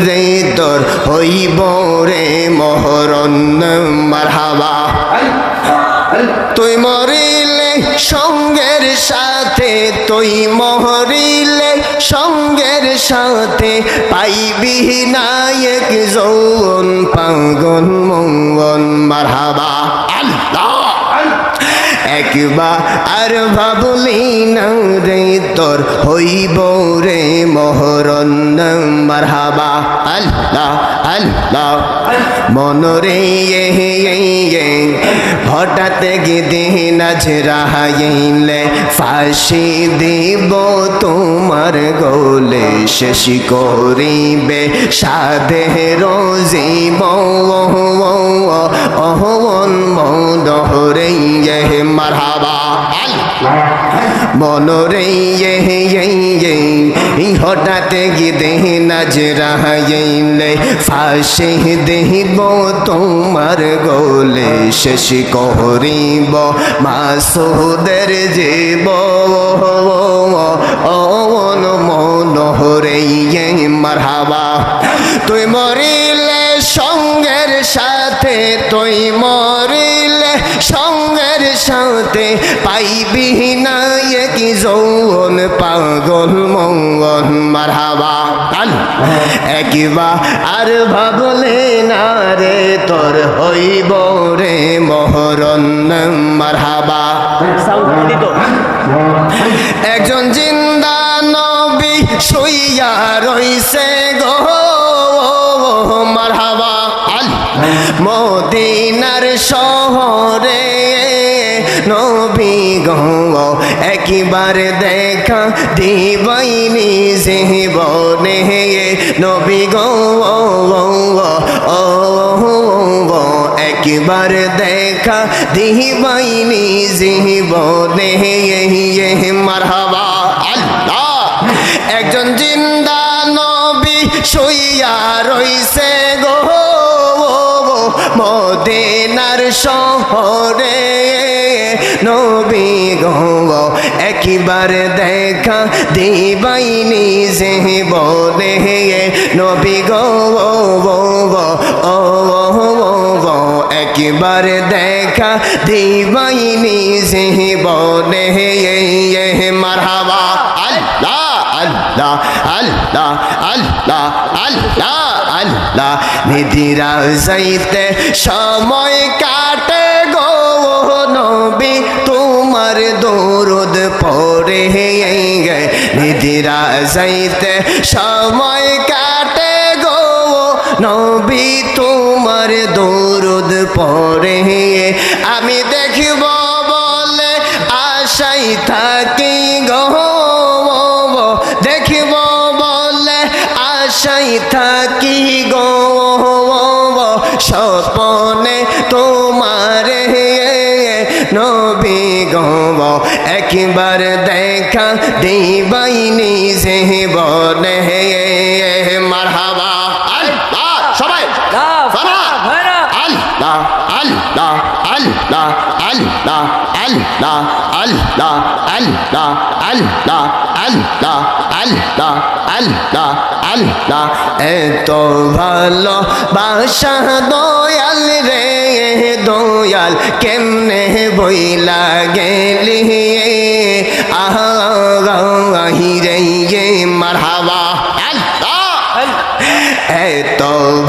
রে তোর হইব রে মহরণ, মারহাবা। তুই মরিলে সঙ্গের সাথে, তুই মহরিলে সঙ্গের সাথে পাইবি নায়ক যৌন পাগন মঙ্গন মারহাবা। আল্লাহ! একবার আর ভাবলি না রে তোর হইব রে মহরণ মারহাবা আল্লাহ আল্লাহ মনরে এ এ হঠাৎ গিদিন নাজরাহাইলে ফাঁসি দিব তোমার গোলে শেষ করিবে সাধে রোজিব অহন মনরে মারহাবা। বলো রে ইয়ে ইয়ে হঠাৎ গি দেহি নাজরা ইয়ে, ইলে ফাঁসি দেহিব তোমার গোলে। শেষ করিব মাসুদের জীব। অন মনোহরে ইয়ে মারহাবা। তুই মরিলে সঙ্গের সাথে তুই মর সাথে পাইবি নায়ক যৌন পাগল মঙ্গল মারহাবা। একবার আর ভাবলে না রে তোর হইব রে মহরণ মারহাবা। একজন জিন্দা নবী শুইয়া রইছে গো মারহাবা। আল। মদিনার শহরে নবী গো, একবার দেখা দিবাইনি জীবনে নবী গো ও একবার দেখা দিবাইনি জীবনে মারহাবা, আল্লাহ। একজন জিন্দা নবী শুইয়া রইছে গো মদিনার শহরে নবী গঙ্গ একবার দেখা দিবাই নিজে বলে নবী গঙ্গ একবার দেখা দিবাই নিজে বলে মারহাবা। নিদিরা যাইতে সময় কাটে গো নবী, তোমার দৌরদ পরে নিদিরা যাইতে সময় কাটে গো নবী, তোমার দৌরদ পরে আমি দেখিব বলে আশাই থাকি একবার দেখা দিবাই নিজে বনে। মারহাবা। সবাই। আল্লাহ আল্লাহ। আল্লাহ আল্লাহ আল্লাহ আল্লাহ আল্লাহ আল্লাহ আল্লাহ আল্লাহ আল্লাহ আল্লাহ। এত ভালো বাসা দয়াল রে দয়াল কেমনে বইলা গেলি? আহি রে মারহাবা। এত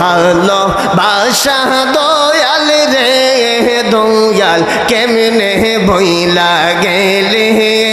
ভালো বাসা দয়াল রে দয়াল কেমনে বইলা গেলে?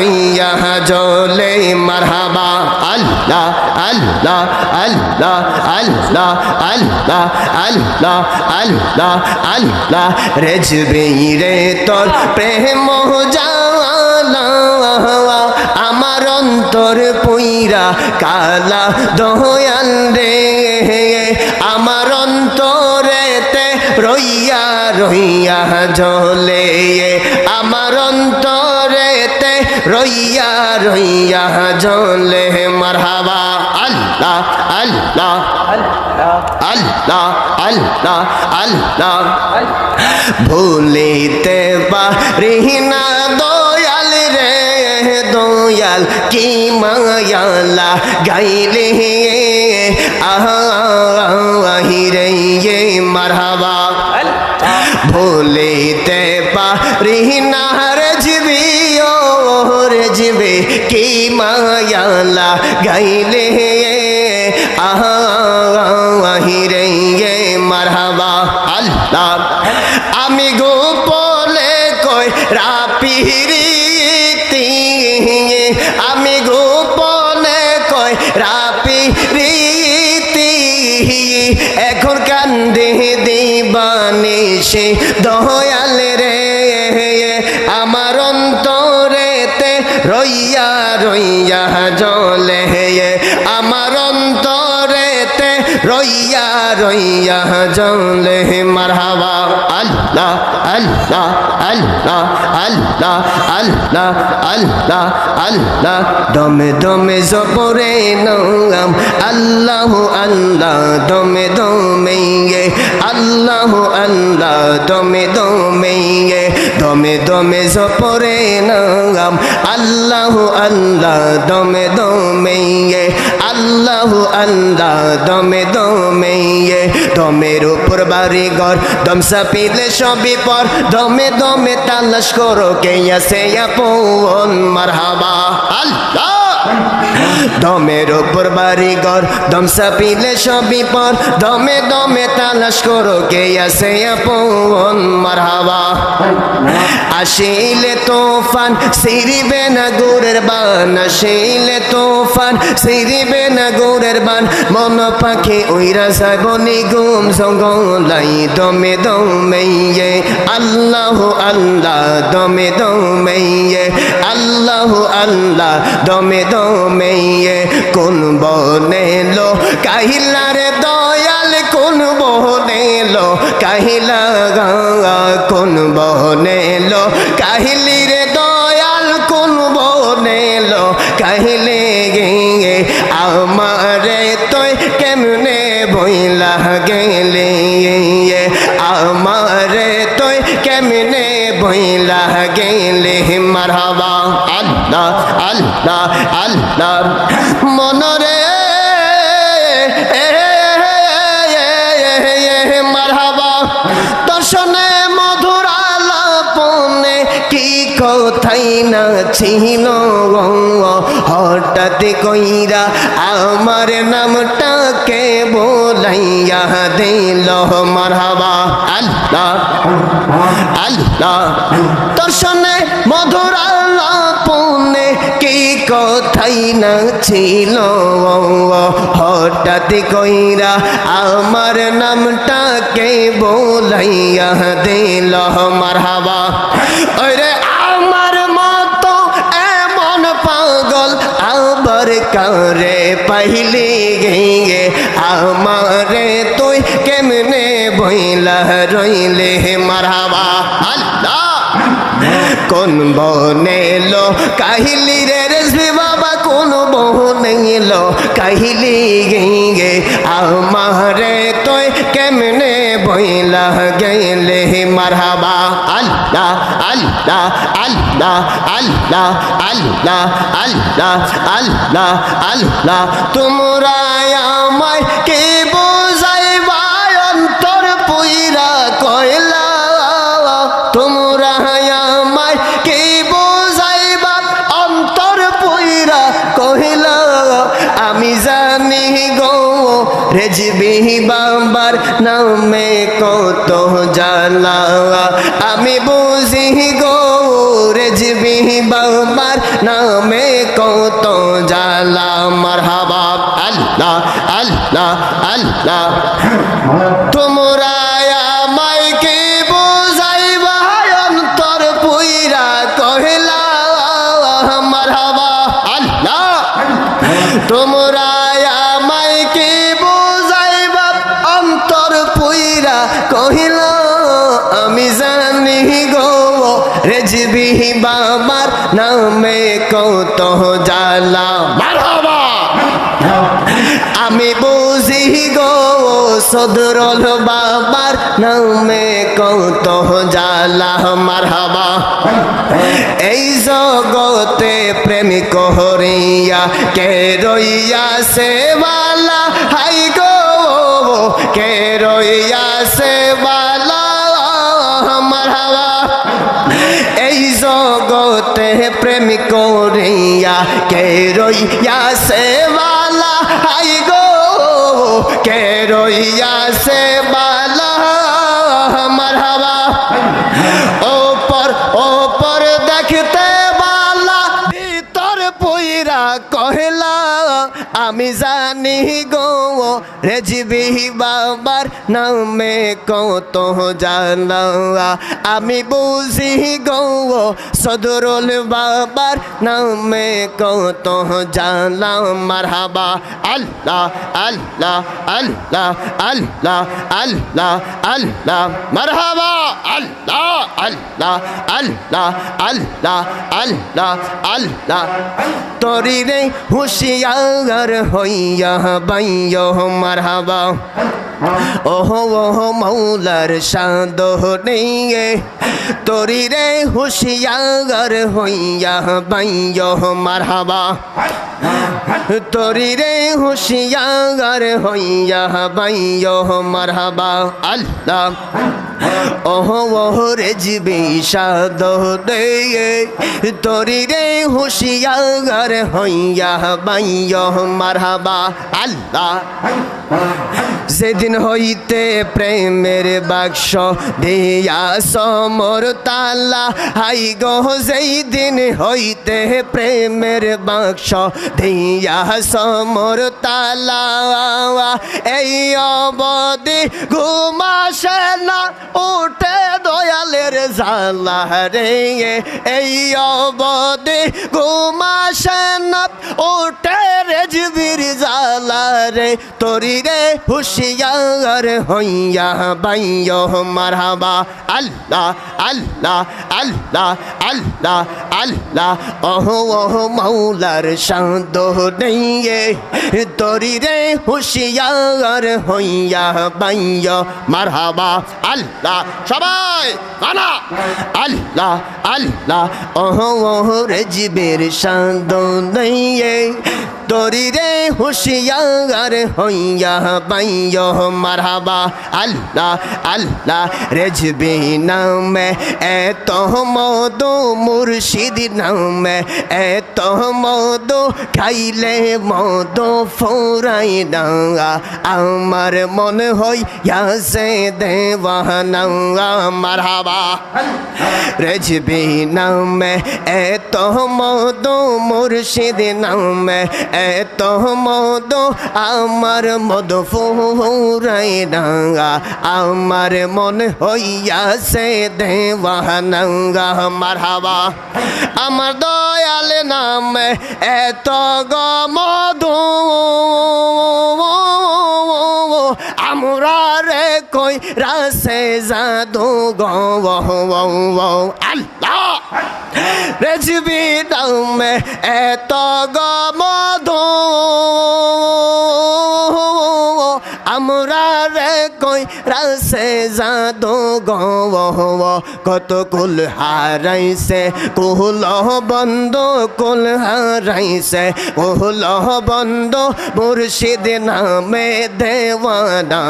রইয়া জলে মারহাবা, আল্লাহ আল্লাহ আল্লাহ আল্লাহ আল্লাহ আল্লাহ আল্লাহ আল্লাহ। রেজবি রে তোর প্রেম জালা, আমার অন্তর পুইরা কালা দয়াল রে। আমার অন্তরেতে রইয়া রইয়া জ্বলে আমার অন্তরেতে রইয়া রইয়া জ্বলে মারহাবা আল্লাহ আল্লাহ আল্লাহ আল্লাহ আল্লাহ ভুলিতে পারি না দয়াল রে দয়াল কি মায়ালা গাইলে আহিরে মারহাবা মায়ালা গাইলে আহিরে মারহাবা। আল্লাহ, আমি গোপলে কই রাপিরিতি আমি গোপলে কই রাপিরিতি এখন কান্দে দিবানি সে দয়াল রে, আমার অন্তরেতে রইয়া রইয়া জলে আমার অন্তরেতে রইয়া রইয়া জলে মারহাবা। আল্লাহ আল্লাহ আল্লাহ আল্লাহ আল্লাহ আল্লাহ আল্লাহ। দমে দমে জপরে নাম আল্লাহ আল্লাহ, দমে দমে আল্লাহ আল্লাহ, দমে দমে দমে দমে জপরে নাম আল্লাহ আল্লাহ, দমে দমে আল্লাহ আল্লাহ, দমে দমে দমের উপর বাড়ি ঘর দম সাপিলে সবই পর। দমে দমে তালাশ করো কে আছে আপন মারহাবা। আল্লাহ! দমের উপর বাড়ি ঘর, দম সাপিলে সবই পর। দমে দমে তালাশ করো, কে আছে আপন? মারহাবা। আসিলে তোফান সিরিবে না গুরের বান। আসিলে তোফান সিরিবে না গুরের বান। মন পাখি উইরা যাইব নিগুম জঙ্গলাই দমে দমেয়ে আল্লাহ আল্লাহ, দমে দমেয়ে আল্লাহ আল্লাহ, দমে দমেয়ে কোন বনে লো কাহিলার দয়াল কোন বনে লো কাহিলা কোন বনে লো রে দয়াল কোন বনে লো কাহিলে গে আমারে তৈ কেমনে বইলা গেলে? আল্লাহ আল্লাহ মনরে মারহাবা। দর্শনে মধুর আলাপনে কি কোথায় না ছিল? হঠাৎ কইরা আমার নামটাকে বলাইয়া দিল, মারহাবা। আল্লাহ আল্লাহ দর্শনে না ছিল। হঠাৎ কইরা আমার নামটাকে বলাইয়া দিল, মারহাবা। ওরে, আমার মতো এমন পাগল আবার কারে পাইলে গে আমারে তুই কেমনে বইলা রইলে, মারহাবা? আল্লাহ! কোন বনেলো কাহিলি রে রেসবি বনেলো কাহিলি গে আমারে তুই কেমনে বইলা গেলে মারহাবা, আল্লাহ আল্লাহ আল্লাহ আল্লাহ আল্লাহ আল্লাহ আল্লাহ আল্লাহ। তোমরা আমায় কে বোঝাইবা? অন্তর পুইরা কয়লা রেজবি বাবার নামে কত জ্বালা। আমি বুঝি গো, রেজবি বাবার নামে কত জ্বালা। মারহাবা, আল্লাহ আল্লাহ আল্লাহ। আল্লাহ। তোমরা নামে কত জালা আমি বুঝি গো, সদরল বাবার নামে কত জালা মারহাবা! এই জগতে প্রেমিক হরিয়া কে রইয়া সে বালা হাই প্রেমিক করিয়া কে রইয়া সে বালা হাই গো কে রইয়া সে আমি জানি গো রেজবি বাবার নামে কত জানা আমি বুঝি গো সদরুল বাবার নামে কত জানা মারহাবা, আল্লাহ আল্লাহ আল্লাহ আল্লাহ আল্লাহ আল্লাহ, মারহাবা, আল্লাহ। আল্লাহ আল্লাহ আল্লাহ আল্লাহ আল্লাহ। তরি রে হুশিয়ার হইয়া বাইয়, মারহাবা। ওহো ওহো, মৌলার সাদ নিয়ে তরি রে হুশিয়ার হইয়া বাইয়, মারহাবা। তরি রে হুশিয়ার হইয়া বাইয়, মারহাবা। আল্লাহ ওহো ওহো রে জিবি সাদ তরি রে হুশিয়ার হইয়া বাইয় মারহাবা আল্লাহ। যেদিন হইতে প্রেমের বাক্স দিয়া সমর তালা, হাই গো দিন হইতে প্রেমের বাক্স দিয়া সমর তালা, এই অবধি ঘুমাসে না, উঠে দয়ালের জালা রে, এই অবধি ঘুমাসে না, উঠে রেজবির জালা রে তোরি রে হুশিয়ার হইয়া বাইয় মারহাবা। আল্লাহ আল্লাহ আল্লাহ আল্লাহ আল্লাহ। ওহো ওহো মৌলার সাদ নেইয়ে তোরি রে হুশিয়ার হইয়া বাইয় মারহাবা। আল্লাহ, সবাই কানা আল্লাহ আল্লাহ, ওহো ওহো রেজবের সাদ নেইয়ে তোরি রে হুশিয়ার হইয়া বাইয় মারহাবা। আল্লাহ আল্লাহ, রেজবি নামে এত মদো মুর্শিদ নামে এত মদো খাইলে মদো ফোরাই ডাঙ্গা আমার মনে হইয়া সে দেওয়ানা মারহাবা। রেজবি নামে এত মদো মুর্শিদ নামে এত মদ আমার মদ ফুরাই ডাঙ্গা, আমার মনে হইয়া সে দেওয়ানাঙ্গা। মারহাবা, আমার দয়াল নামে এত গ মধু আমরা রে কই রাসে জাদু গো আল্লাহ! রেজবি নামে এত গ মধু আমরা রে কই রাসে জাদু গো কত কুল হারাইছে, কুল বন্ধ, কুল হারাইছে, কুল বন্ধ মুর্শিদ নামে দেওয়ানা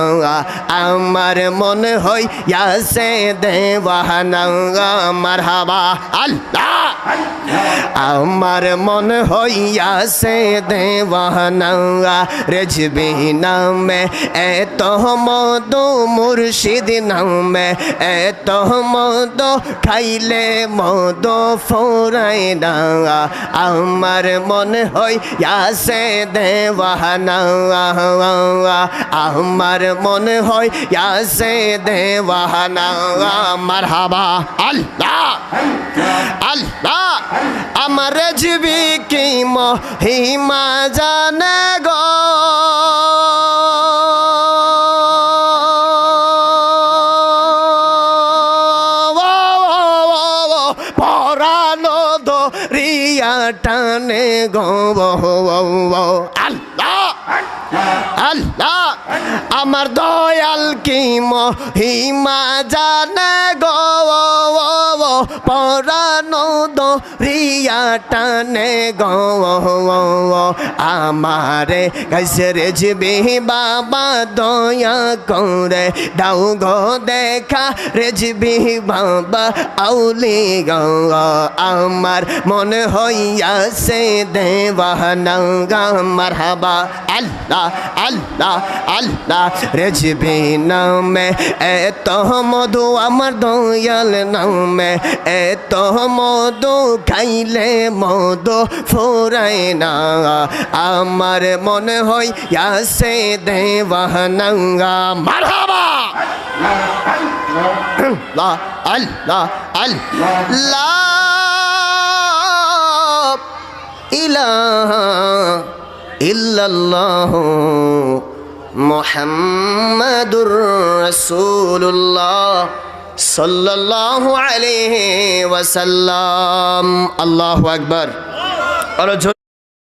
আমার মনে হয় ইয়াসে দেওয়ানা মারহাবা, আল্লাহ! আমার মনে হইয়াছে দেওয়ানা রেজবি নামে এত মদ মুর্শিদ নামে এত মদ খাইলে মদ ফোরাই না আমার মনে হইয়াছে দেওয়ানা আমার মনে হয় ইয়াসে দেওয়ানা মারহাবা, আল্লাহ আল্লাহ। আমার জীবি কি মহিমা জানে গো। আল্লাহ। আমার দয়াল কি মহিমা জানে গো? পরানো রিয়া টানে গো আমারে রেজবি বাবা দয়া করে দাও গো দেখা রেজবি বাবা আউলি গো আমার মনে হইয়াছে দেওয়ানা মারহাবা আল্লাহ আল্লাহ আল্লাহ রেজবি নামে এত মধু আমার দয়াল নামে এত মধু খাইলে মধু ফুরাই না। আমার মনে হয় ইয়াসে দেওয়ানাঙ্গা। মারহাবা! মুহাম্মাদুর রাসূলুল্লাহ। সাল্লাল্লাহু আলাইহি ওয়াসাল্লাম। আল্লাহু আকবার। আর